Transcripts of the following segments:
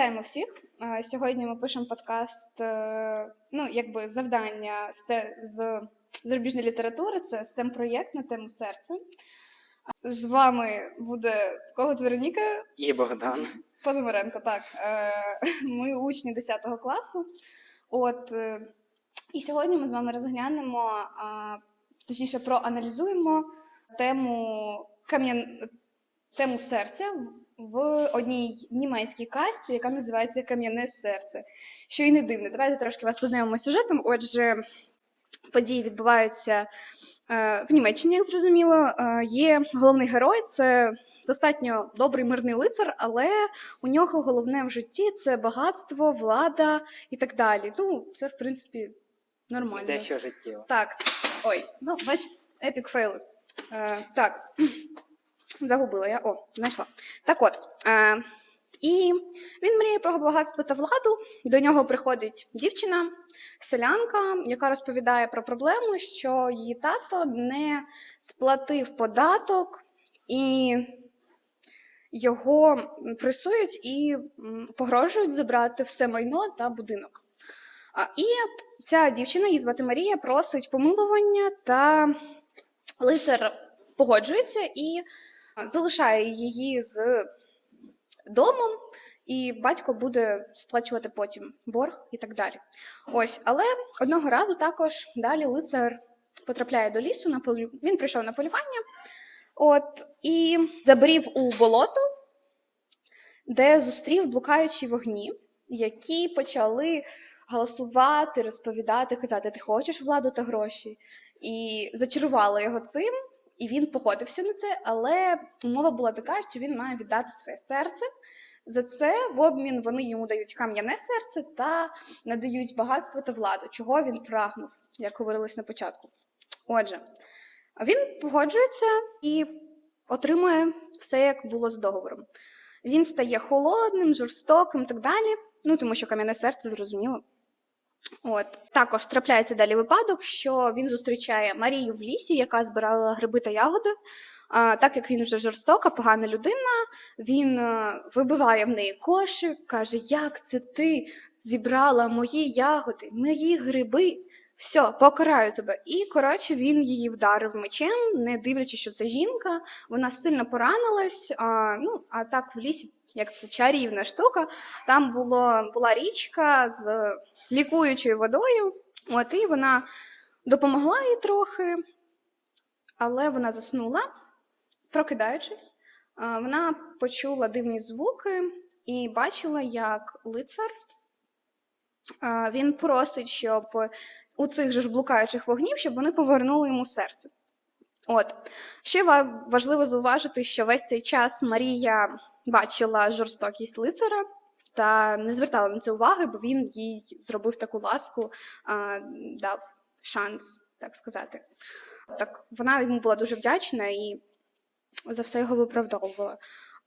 Вітаємо всіх. Е, Сьогодні ми пишемо подкаст, е, ну, якби завдання з, зарубіжної літератури, це stem проєкт на тему серця. З вами буде Когут Вероніка І Богдан. Пономаренко. Так, Е, ми учні 10 класу. От, і сьогодні ми з вами розглянемо, точніше, проаналізуємо тему кам'ян... тему серця в одній німецькій казці, яка називається Кам'яне серце. Що і не дивно. Давайте трошки вас познайомимо з сюжетом. Отже, події відбуваються е, в Німеччині, як зрозуміло. Е, є головний герой, це достатньо добрий мирний лицар, але у нього головне в житті це багатство, влада і так далі. Ну, це, в принципі, нормально. Дещо життєво. Так, ой, ну, бачите, епік фейли. Е, так, загубила я. О, знайшла. Так от. Е, і він мріє про багатство та владу. До нього приходить дівчина, селянка, яка розповідає про проблему, що її тато не сплатив податок і його пресують і погрожують забрати все майно та будинок. І ця дівчина, її звати Марія, просить помилування, та лицар погоджується і залишає її з домом, і батько буде сплачувати потім борг і так далі. Ось, але одного разу також далі лицар потрапляє до лісу на полю. Він прийшов на полювання, от і забрів у болото, де зустрів блукаючі вогні, які почали галасувати, розповідати, казати, ти хочеш владу та гроші. І зачарувало його цим, і він погодився на це, але умова була така, що він має віддати своє серце. За це в обмін вони йому дають кам'яне серце та надають багатство та владу, чого він прагнув, як говорилось на початку. Отже, він погоджується і отримує все, як було з договором. Він стає холодним, жорстоким і так далі. Ну, тому що кам'яне серце зрозуміло. От також трапляється далі випадок, що він зустрічає Марію в лісі, яка збирала гриби та ягоди. А, так як він вже жорстока, погана людина, він е, вибиває в неї кошик, каже: Як це ти зібрала мої ягоди, мої гриби? Все, покараю тебе. І коротше він її вдарив мечем, не дивлячись, що це жінка. Вона сильно поранилась. А, ну, а так в лісі, як це чарівна штука, там було, була річка з лікуючою водою. От і вона допомогла їй трохи, але вона заснула, прокидаючись, вона почула дивні звуки і бачила, як лицар. Він просить, щоб у цих же ж блукаючих вогнів, щоб вони повернули йому серце. От ще важливо зауважити, що весь цей час Марія бачила жорстокість лицара та не звертала на це уваги, бо він їй зробив таку ласку, дав шанс, так сказати. Так вона йому була дуже вдячна і за все його виправдовувала.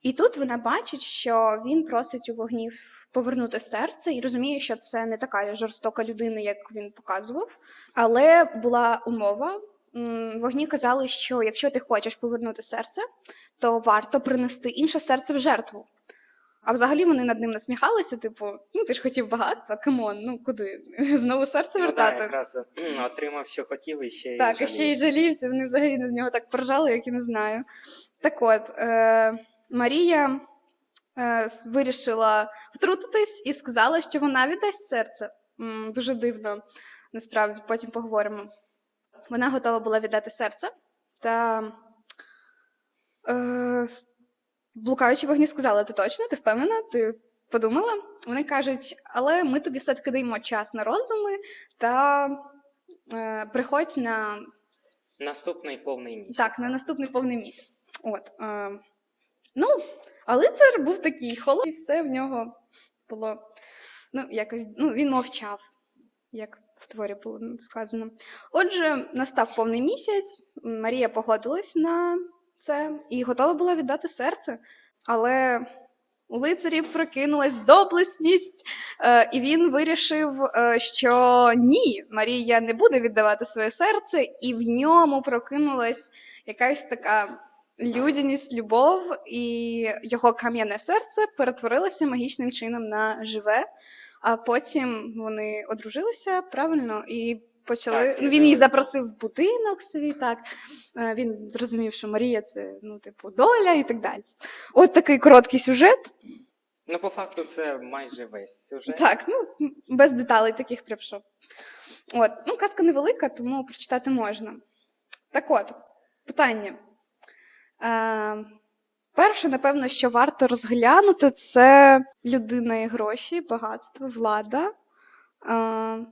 І тут вона бачить, що він просить у вогнів повернути серце і розуміє, що це не така жорстока людина, як він показував. Але була умова. Вогні казали, що якщо ти хочеш повернути серце, то варто принести інше серце в жертву. А взагалі вони над ним насміхалися, типу, ну ти ж хотів багатства, камон, ну куди? Знову серце Ну, вертати. так, якраз отримав, що хотів, і ще й Так, і ще й жалієшся, вони взагалі на з нього так поржали, як і не знаю. Так от, е, Марія е, вирішила втрутитись і сказала, що вона віддасть серце. М, дуже дивно, насправді, потім поговоримо. Вона готова була віддати серце, та е, блукаючі вогні сказали: ти точно, ти впевнена? Ти подумала? Вони кажуть, але ми тобі все-таки даємо час на роздуми та е, приходь на Наступний повний місяць. так, на наступний повний місяць. От, е, ну, а лицар був такий холодний, і все в нього було. Ну, якось, ну, він мовчав, як в творі було сказано. Отже, настав повний місяць, Марія погодилась на це і готова була віддати серце. Але у лицарі прокинулась доблесність, е, і він вирішив, е, що ні, Марія не буде віддавати своє серце, і в ньому прокинулась якась така людяність, любов, і його кам'яне серце перетворилося магічним чином на живе. А потім вони одружилися правильно і почали. Так, ну, він її запросив в будинок свій. Так Е, він зрозумів, що Марія це ну, типу, доля і так далі. От такий короткий сюжет. Ну, по факту, це майже весь сюжет. Так, ну без деталей таких прям що. От, ну, казка невелика, тому прочитати можна. Так от, питання. Е, перше, напевно, що варто розглянути, це людина і гроші, багатство, влада. Е,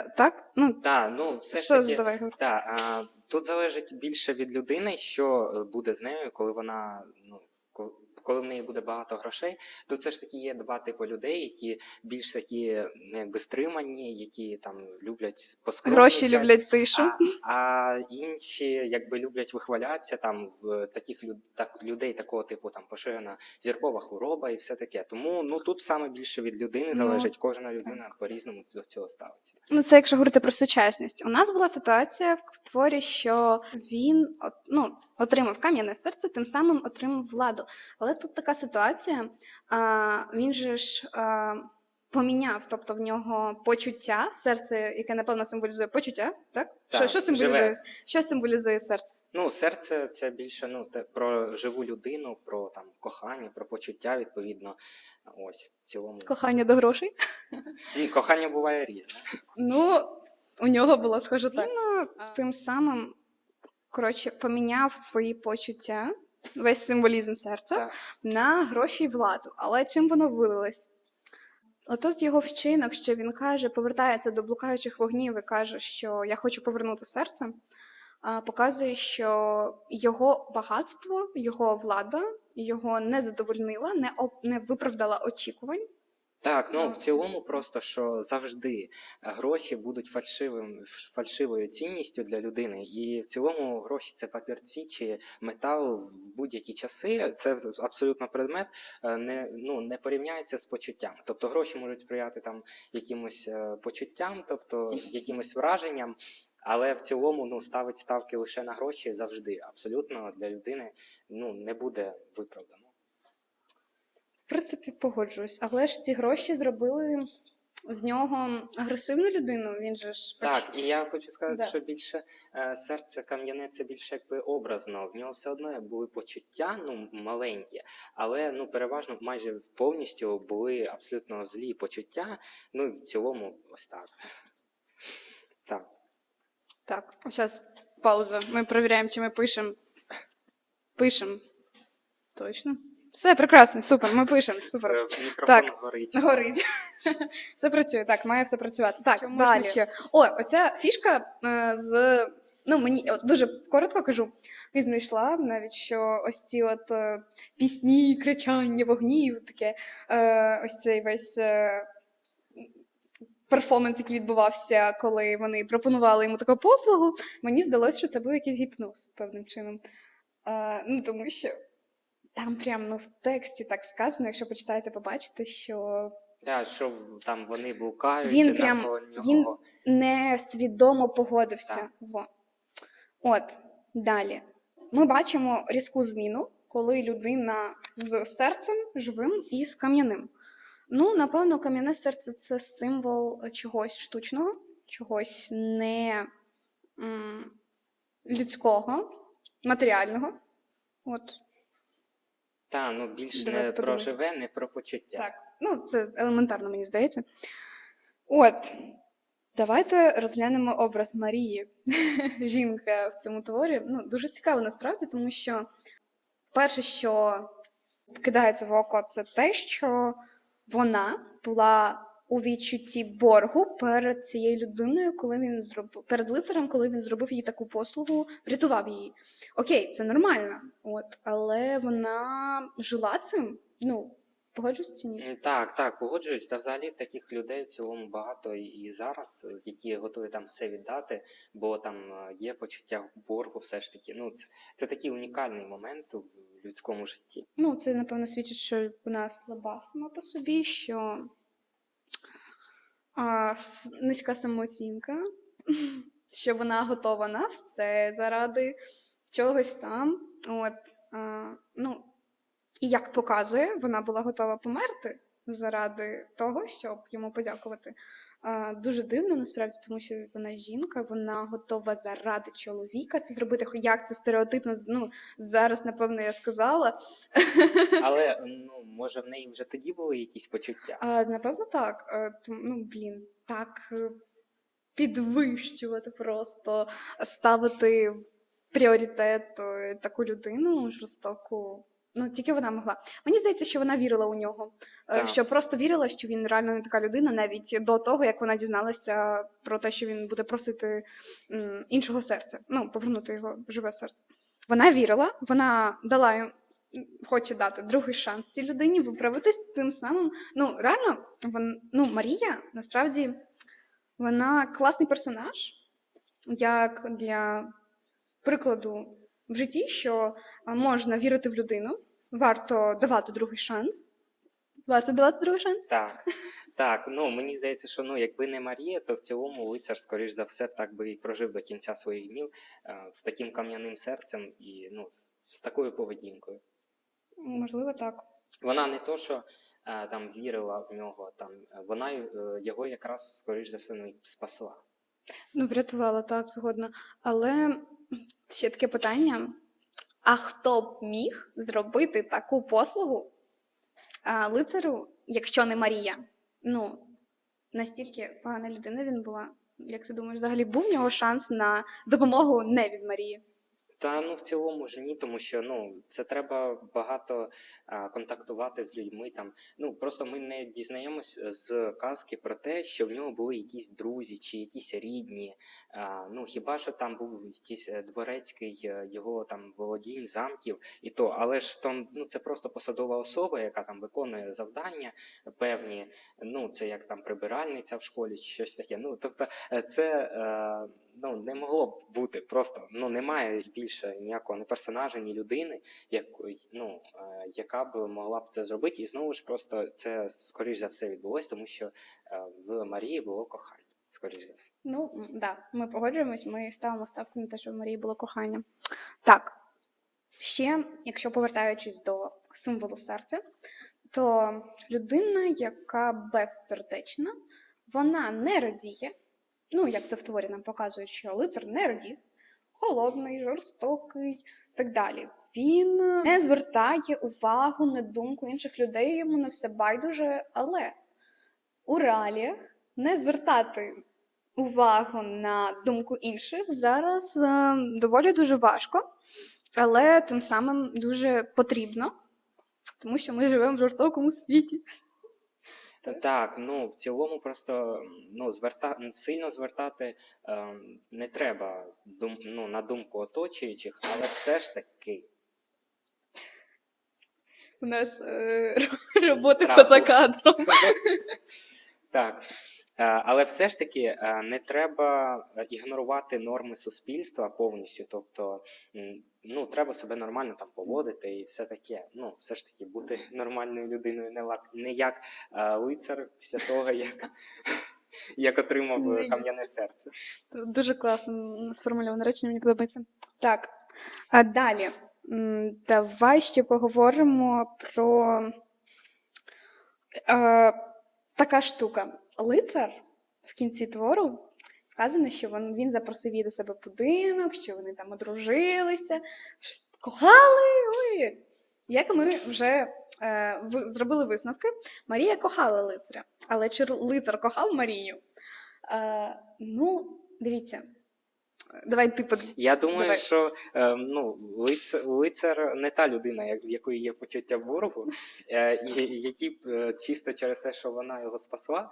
так? Ну, Так, ну, все ж таки, давай говори. А, тут залежить більше від людини, що е, буде з нею, коли вона ну. Ко- Коли в неї буде багато грошей, то це ж таки є два типи людей, які більш такі ну, якби стримані, які там люблять Гроші люблять тишу. А, а інші якби люблять вихвалятися там в таких люд, так, людей такого типу там поширена зіркова хвороба і все таке. Тому ну тут саме більше від людини Ну, залежить. Кожна людина по-різному до цього ставиться. Ну, це якщо говорити про сучасність. У нас була ситуація в творі, що він от, ну, отримав кам'яне серце, тим самим отримав владу. Але тут така ситуація, а, він же ж а, поміняв, тобто в нього почуття, серце, яке напевно символізує почуття, так? Так, що, що символізує? живе. Що символізує серце? Ну, серце це більше ну те про живу людину, про там кохання, про почуття відповідно. Ось в цілому Кохання до грошей. Ні, кохання буває різне. Ну, у нього було схоже так. Він а, тим самим коротше, поміняв свої почуття, весь символізм серця Так. на гроші й владу. Але чим воно вилилось? Отут його вчинок, що він каже, повертається до блукаючих вогнів і каже, що я хочу повернути серце, показує, що його багатство, його влада його не задовольнила, не, об- не виправдала очікувань. Так, ну в цілому просто що завжди гроші будуть фальшивим фальшивою цінністю для людини, і в цілому гроші це папірці чи метал в будь-які часи. Це абсолютно предмет е, не ну не порівняється з почуттям. Тобто гроші можуть сприяти там якимось е, почуттям, тобто якимось враженням. Але в цілому ну ставить ставки лише на гроші завжди. Абсолютно для людини ну не буде виправдано. В принципі, погоджуюсь, але ж ці гроші зробили з нього агресивну людину. Він же ж Так, і я хочу сказати, Да. що більше е, серце кам'яне це більше якби образно. В нього все одно були почуття, ну маленькі, але ну переважно майже повністю були абсолютно злі почуття. Ну і в цілому, ось так. Так. Так, зараз пауза. Ми перевіряємо, чи ми пишемо. Пишемо. Точно. Все прекрасно, супер, ми пишемо, супер. Е, Мікрофон Так. горить. Горить. Все працює, так, має все працювати. Так, Що далі. можна ще. О, оця фішка е, з. Ну, мені от дуже коротко кажу, і знайшла навіть, що ось ці от е, пісні, кричання, вогнів, таке, е, ось цей весь е, перформанс, який відбувався, коли вони пропонували йому таку послугу, мені здалося, що це був якийсь гіпноз певним чином. Е, ну, тому що там прям ну, в тексті так сказано, якщо почитаєте, побачите, що Так, що там вони блукають, Він прям- він- несвідомо погодився. Так. Во. От, далі. Ми бачимо різку зміну, коли людина з серцем живим і з кам'яним. Ну, напевно, кам'яне серце це символ чогось штучного, чогось не м, людського, матеріального. От, Та, ну більш Давай не про живе, не про почуття. Так, ну це елементарно, мені здається. От, давайте розглянемо образ Марії, жінка в цьому творі. Ну, дуже цікаво насправді, тому що перше, що кидається в око, це те, що вона була у відчутті боргу перед цією людиною, коли він зробив перед лицарем, коли він зробив їй таку послугу, врятував її. Окей, це нормально, от, але вона жила цим. Ну, погоджуюсь чи ні? Так, так, погоджуюсь. Та взагалі таких людей в цілому багато і- і зараз, е, які готові там все віддати, бо там е, є почуття боргу, все ж таки. Ну, це, це такий унікальний момент в людському житті. Ну, це, напевно, свідчить, що вона слаба сама по собі, що а, низька самооцінка, що вона готова на все заради чогось там. От. а, ну, і як показує, вона була готова померти заради того, щоб йому подякувати. Дуже дивно насправді, тому що вона жінка, вона готова заради чоловіка це зробити. Як це стереотипно ну, зараз, напевно, я сказала. Але ну, може в неї вже тоді були якісь почуття. А, напевно, так. Ну, блін, так е, підвищувати просто, ставити пріоритет е, таку людину жорстоку. Ну, тільки вона могла. Мені здається, що вона вірила у нього. Е, Так. Що просто вірила, що він реально не така людина, навіть до того, як вона дізналася про те, що він буде просити іншого серця. Ну, повернути його в живе серце. Вона вірила, вона дала йому, хоче дати другий шанс цій людині виправитись тим самим. Ну, реально, вон, ну, Марія насправді вона класний персонаж, як для прикладу в житті, що можна вірити в людину, варто давати другий шанс. Варто давати другий шанс. Так, так. Ну мені здається, що ну якби не Марія, то в цілому лицар, скоріш за все, так би і прожив до кінця своїх днів е, з таким кам'яним серцем і ну з, з такою поведінкою. Можливо, так. Вона не то, що е, там вірила в нього, там е, вона е, його якраз скоріш за все ну, спасла. Ну, врятувала так, згодна. Але ще таке питання: а хто б міг зробити таку послугу а, лицарю, якщо не Марія? Ну, настільки погана людина він була. Як ти думаєш, взагалі був в нього шанс на допомогу не від Марії? Та ну в цілому ж ні, тому що ну це треба багато а, контактувати з людьми. Там ну просто ми не дізнаємось з казки про те, що в нього були якісь друзі чи якісь рідні. А, ну хіба що там був якийсь е, дворецький е, його там володінь замків і то, але ж там ну це просто посадова особа, яка там виконує завдання певні. Ну це як там прибиральниця в школі чи щось таке. Ну тобто е, це. Е, ну, не могло б бути просто. Ну, немає більше ніякого ні персонажа, ні людини, як, ну, е, яка б могла б це зробити. І знову ж просто це скоріш за все відбулося, тому що е, в Марії було кохання. Скоріш за все. Ну, м, да, ми погоджуємось, ми ставимо ставку на те, що в Марії було кохання. Так. Ще, якщо повертаючись до символу серця, то людина, яка безсердечна, вона не радіє. Ну, як в творі нам показують, що лицар не радів, холодний, жорстокий так далі. Він не звертає увагу на думку інших людей, йому на все байдуже, але у реаліях не звертати увагу на думку інших зараз е, доволі дуже важко, але тим самим дуже потрібно, тому що ми живемо в жорстокому світі. Так. Так, ну в цілому просто ну, зверта... сильно звертати е, не треба дум... ну, на думку оточуючих, але все ж таки У нас е, роботи Правда. поза кадром. Так. Е, Але все ж таки е, не треба е, ігнорувати норми суспільства повністю. Тобто, ну, треба себе нормально там поводити і все таке. Ну, все ж таки, бути нормальною людиною, не, ла- не як е, лицар після того, як, як отримав е, кам'яне серце. Дуже класно сформульоване речення, мені подобається. Так, а далі. Давай ще поговоримо про е, така штука. Лицар в кінці твору сказано, що він, він запросив її до себе в будинок, що вони там одружилися, кохали. Ой. Як ми вже е, ви- зробили висновки, Марія кохала лицаря. Але чи лицар кохав Марію? Е, ну, дивіться. Давай ти под... Я думаю, Давай. що е, ну, лицар, лицар не та людина, в якої є почуття боргу, е, і який е, чисто через те, що вона його спасла,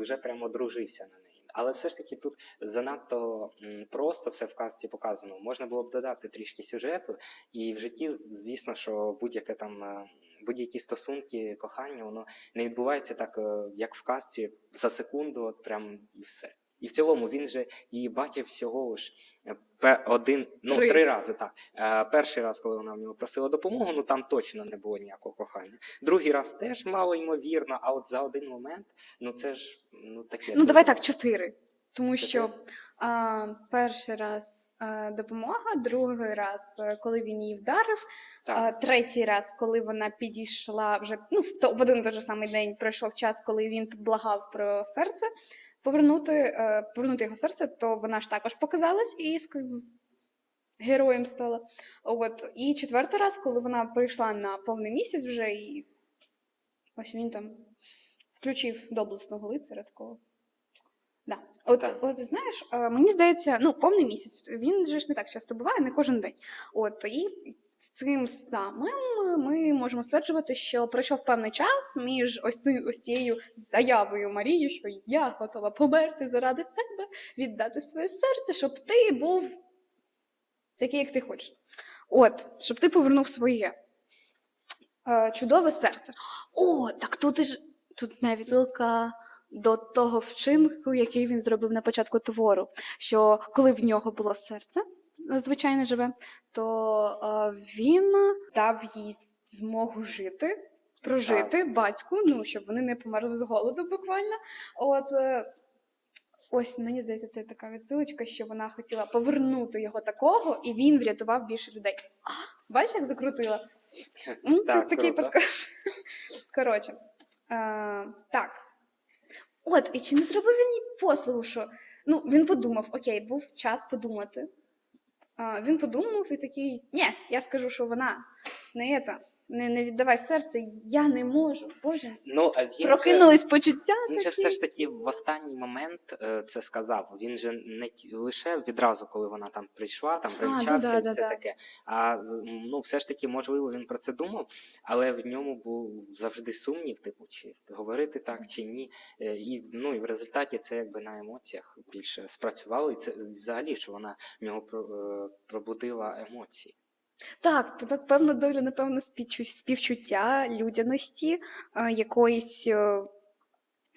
вже прямо одружився на. Але все ж таки тут занадто просто все в казці показано. Можна було б додати трішки сюжету, і в житті, звісно, що будь-яке там. е, Будь-які стосунки, кохання, воно не відбувається так, е, як в казці, за секунду, от прям і все. І в цілому він же її бачив всього ж е, один, ну Три. три, рази так. Е, перший раз, коли вона в нього просила допомогу, ну там точно не було ніякого кохання. Другий раз теж мало ймовірно, а от за один момент, ну це ж ну таке. Ну, давай так, чотири. Тому що а, перший раз а, допомога, другий раз, е, коли він її вдарив, а, третій раз, коли вона підійшла вже ну, в, то, в один той же самий день пройшов час, коли він благав про серце, повернути, е, повернути його серце, то вона ж також показалась і героєм стала. От. І четвертий раз, коли вона прийшла на повний місяць вже, і ось він там включив доблесного лицаря такого. Да. От, Так. от знаєш, е, мені здається, ну, повний місяць, він же ж не так часто буває, не кожен день. От, і цим самим ми можемо стверджувати, що пройшов певний час між ось, ци, ось цією заявою Марії, що я готова померти заради тебе, віддати своє серце, щоб ти був такий, як ти хочеш. От, щоб ти повернув своє е, чудове серце. О, так тут і ж тут навіть до того вчинку, який він зробив на початку твору. Що коли в нього було серце, звичайно живе, то е, він дав їй змогу жити, прожити батьку, ну щоб вони не померли з голоду буквально. От е, ось мені здається, це така відсилочка, що вона хотіла повернути його такого, і він врятував більше людей. Бачиш, як закрутила? Так, такий подкаст. Коротше, е, так. От, і чи не зробив він їй послугу, що ну, він подумав, окей, був час подумати. Він подумав і такий: ні, я скажу, що вона не ета, не, не віддавай серце, я не можу. Боже, Ну, а він же- прокинулись почуття. Він же все ж таки в останній момент е, це сказав. Він же не ті- лише відразу, коли вона там прийшла, там ну примчався да, і да, все да. таке. А ну, все ж таки, можливо, він про це думав, але в ньому був завжди сумнів, типу, чи говорити так, чи ні. Е, І, ну, і в результаті це якби на емоціях більше спрацювало, і це взагалі, що вона в нього про- е, пробудила емоції. Так, то так певна доля, напевно, співчуття, людяності, якоїсь е,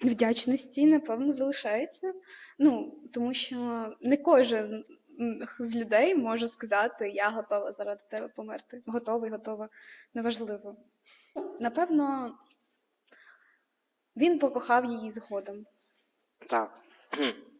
вдячності, напевно, залишається. Ну, тому що не кожен з людей може сказати, я готова заради тебе померти. Готовий, готова, неважливо. Напевно, він покохав її згодом. Так.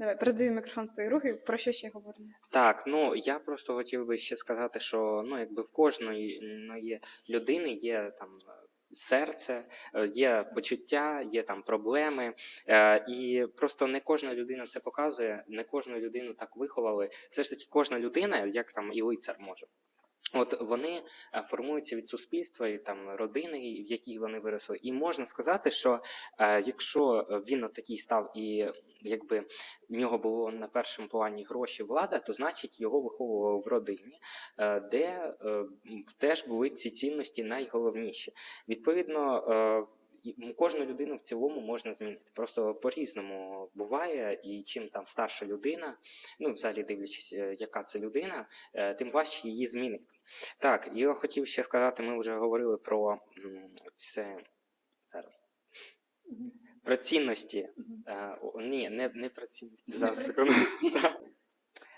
Давай, передаю мікрофон з твої руки, про що ще говоримо? Так, ну я просто хотів би ще сказати, що ну якби в кожної ну, є людини є там е, серце, е, є почуття, є там проблеми, е, і просто не кожна людина це показує, не кожну людину так виховали. Все ж таки, кожна людина, як там і лицар може. От вони е, формуються від суспільства і там родини, в якій вони виросли. І можна сказати, що е, якщо він от такий став і якби в нього було на першому плані гроші влада, то значить його виховували в родині, е, де е, теж були ці цінності найголовніші. Відповідно, е, і кожну людину в цілому можна змінити. Просто по-різному буває, і чим там старша людина, ну взагалі дивлячись, е, яка це людина, е, тим важче її змінити. Так, я хотів ще сказати, ми вже говорили про це зараз. Про цінності. Е, о, ні, не, не про цінності. Зараз секунду.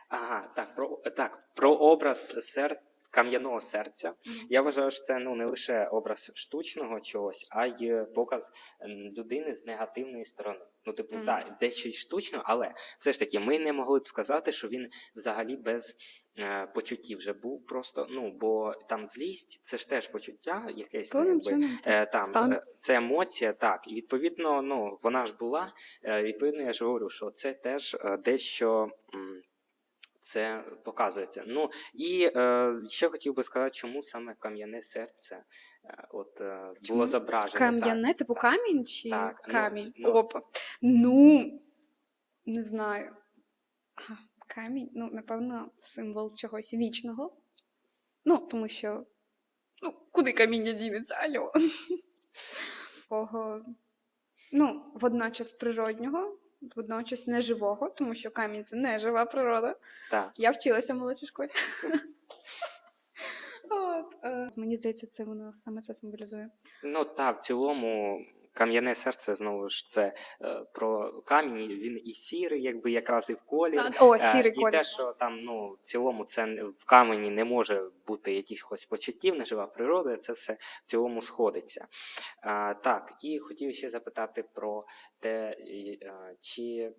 Ага, так, про, так, про образ серця. Кам'яного серця. Я вважаю, що це ну не лише образ штучного чогось, а й показ людини з негативної сторони. Ну, типу, Мгм. так, дещо й штучно, але все ж таки, ми не могли б сказати, що він взагалі без е, почуттів вже був просто. Ну, бо там злість це ж теж почуття якесь ну, якби, Е, там Стан. е, це емоція, так. І відповідно, ну вона ж була. Е, відповідно, я ж говорю, що це теж е, дещо. м, Це показується. Ну і е, ще хотів би сказати, чому саме кам'яне серце е, от е, було зображено. Кам'яне, типу так. камінь чи Так, ну, камінь? ну. Опа. Ну, не знаю. Камінь, ну, напевно, символ чогось вічного. Ну, тому що. Ну, куди каміння дінеться, альо? Такого, ну, водночас природнього, водночас неживого, тому що камінь це не жива природа. Так. Я вчилася в молодшій школі. От, е, Мені здається, це воно саме це символізує. Ну так, в цілому кам'яне серце знову ж це е, про камінь. Він і сірий, якби якраз і в колі. О, Е, сірий і те, що там ну, в цілому це в камені не може бути якихось почуттів, нежива природа, це все в цілому сходиться. А, так, і хотів ще запитати про те, е, чи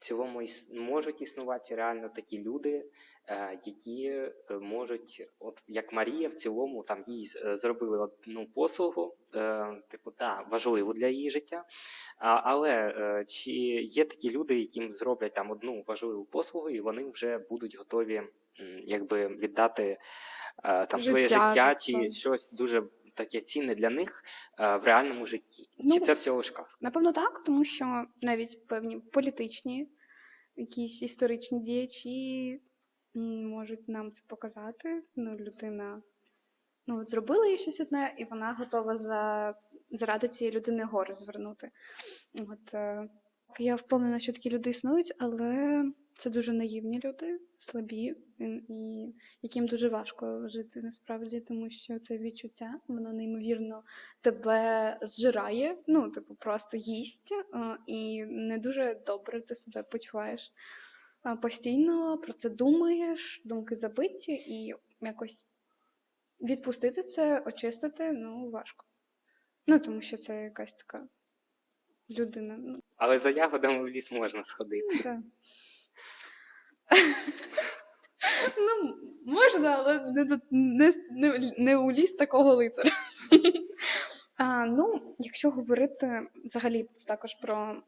в цілому можуть існувати реально такі люди, е, які е, можуть, от як Марія, в цілому там їй е, зробили одну послугу, типу, та, важливу для її життя. Але чи є такі люди, яким зроблять там одну важливу послугу, і вони вже будуть готові якби віддати там своє Життя життя, чи щось дуже таке цінне для них е, в реальному житті? Ну, чи це всього лиш казка? Напевно, так, тому що навіть певні політичні, якісь історичні діячі можуть нам це показати. Ну, людина ну, зробила їй щось одне, і вона готова за, заради цієї людини гори звернути. От, е, я впевнена, що такі люди існують, але це дуже наївні люди, слабі, і, і яким дуже важко жити насправді, тому що це відчуття, воно неймовірно тебе зжирає, ну, типу, просто їсть, і не дуже добре ти себе почуваєш. Постійно про це думаєш, думки забиті, і якось відпустити це, очистити, ну, важко. Ну, тому що це якась така людина. Ну, Але за ягодами в ліс можна сходити. да. Ну, можна, але не, не, не, не у ліс такого лицаря. А, ну, якщо говорити взагалі також про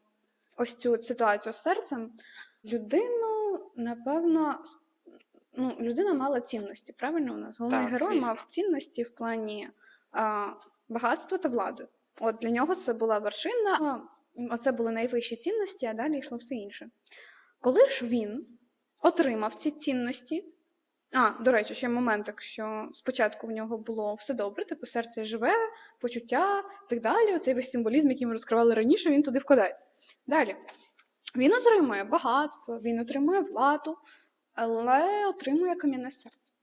ось цю ситуацію з серцем, людину, напевно, ну, людина мала цінності, правильно у нас? Головний Так, герой звісно. мав цінності в плані а, багатства та влади. От для нього це була вершина, а, оце були найвищі цінності, а далі йшло все інше. Коли ж він отримав ці цінності, а, до речі, ще момент, що спочатку в нього було все добре, типу серце живе, почуття і так далі. Оцей весь символізм, який ми розкривали раніше, він туди вкладається. Далі. Він отримує багатство, він отримує владу, але отримує кам'яне серце.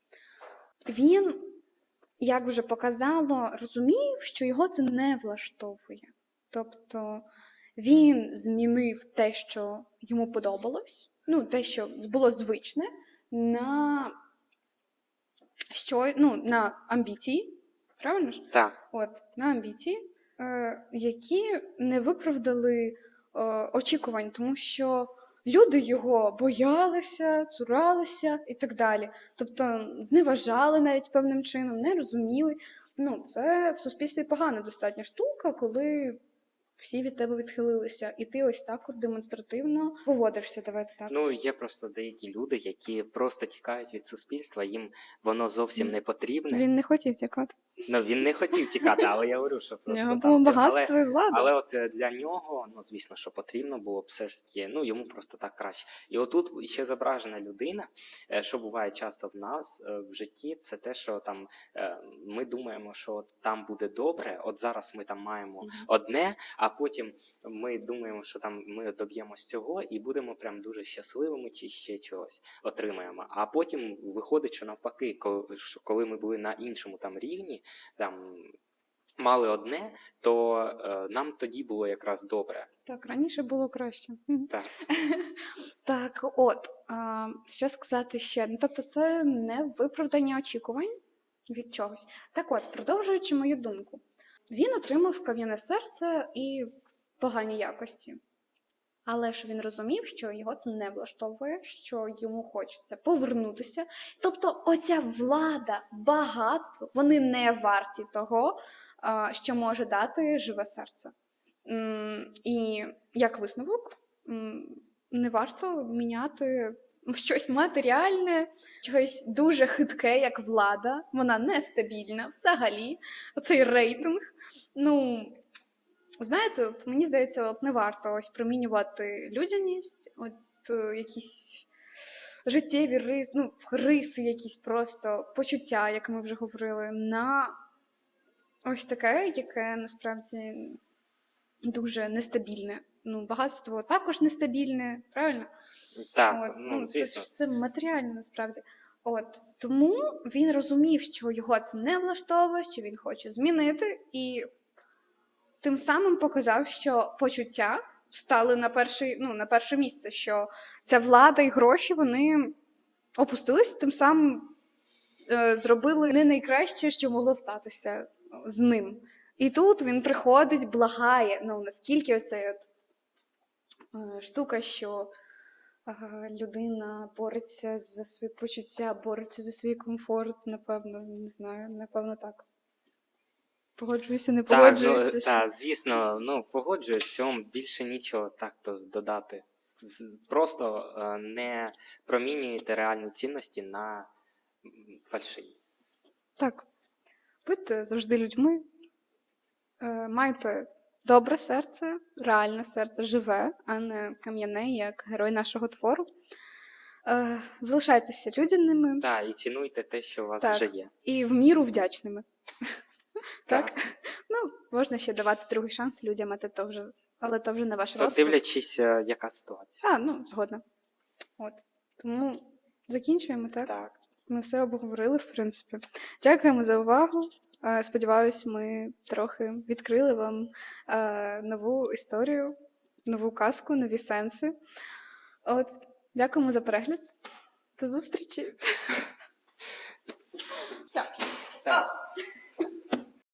Він, як вже показало, розумів, що його це не влаштовує. Тобто він змінив те, що йому подобалось, ну, те, що було звичне, на, що, ну, на амбіції. Правильно ж? Так. От, на амбіції, е, які не виправдали е, очікувань, тому що люди його боялися, цуралися і так далі. Тобто зневажали навіть певним чином, не розуміли. Ну, це в суспільстві погана достатня штука, коли всі від тебе відхилилися, і ти ось так от демонстративно поводишся. Давайте так. Ну, є просто деякі люди, які просто тікають від суспільства, їм воно зовсім не потрібне. Він не хотів тікати. Ну, він не хотів тікати, але я говорю, що просто нього там було це- багатство і влада. але от е, для нього, ну звісно, що потрібно було б все ж таки, ну йому просто так краще. І отут ще зображена людина, е, що буває часто в нас е, в житті, це те, що там е, ми думаємо, що от там буде добре. От зараз ми там маємо Мгм. одне, а потім ми думаємо, що там ми доб'ємось цього і будемо прям дуже щасливими, чи ще чогось отримаємо. А потім виходить, що навпаки, коли, коли ми були на іншому там рівні, там мали одне, то е, нам тоді було якраз добре. Так, раніше було краще. Так. Так, от, а, що сказати ще? Ну, тобто, це не виправдання очікувань від чогось. Так от, продовжуючи мою думку, він отримав кам'яне серце і погані якості. Але ж він розумів, що його це не влаштовує, що йому хочеться повернутися. Тобто, оця влада, багатство, вони не варті того, що може дати живе серце. І як висновок, не варто міняти щось матеріальне, щось дуже хитке, як влада. Вона нестабільна взагалі. Оцей рейтинг. Ну, знаєте, от мені здається, от не варто ось промінювати людяність, от е, якісь життєві риси, ну, риси, якісь просто почуття, як ми вже говорили, на ось таке, яке насправді дуже нестабільне. Ну, багатство також нестабільне, правильно? Так, От, ну, це ж все матеріально насправді. От тому він розумів, що його це не влаштовує, що він хоче змінити, і тим самим показав, що почуття стали на перший, ну, на перше місце, що ця влада і гроші вони опустились, тим самим е, зробили не найкраще, що могло статися з ним. І тут він приходить, благає. Ну наскільки оцей от е, штука, що е, людина бореться за свої почуття, бореться за свій комфорт, напевно, не знаю, напевно, так. Погоджуюся, не Так, погоджуюся. ну, що- та, звісно, ну погоджуюсь, в цьому більше нічого так то додати. Просто е, не промінюєте реальні цінності на фальшиві. Так. Будьте завжди людьми. Е, майте добре серце, реальне серце живе, а не кам'яне, як герой нашого твору. Е, залишайтеся людяними Так, і цінуйте те, що у вас Так. вже є. і в міру вдячними. Так. так? Ну, можна ще давати другий шанс людям, а це то вже, але то вже не ваш То розсуд. дивлячись, е, яка ситуація. А, ну, згодна. От. Тому закінчуємо, так? Так. Ми все обговорили, в принципі. Дякуємо за увагу. Е, Сподіваюсь, ми трохи відкрили вам е, нову історію, нову казку, нові сенси. От, дякуємо за перегляд. До зустрічі. Все. так.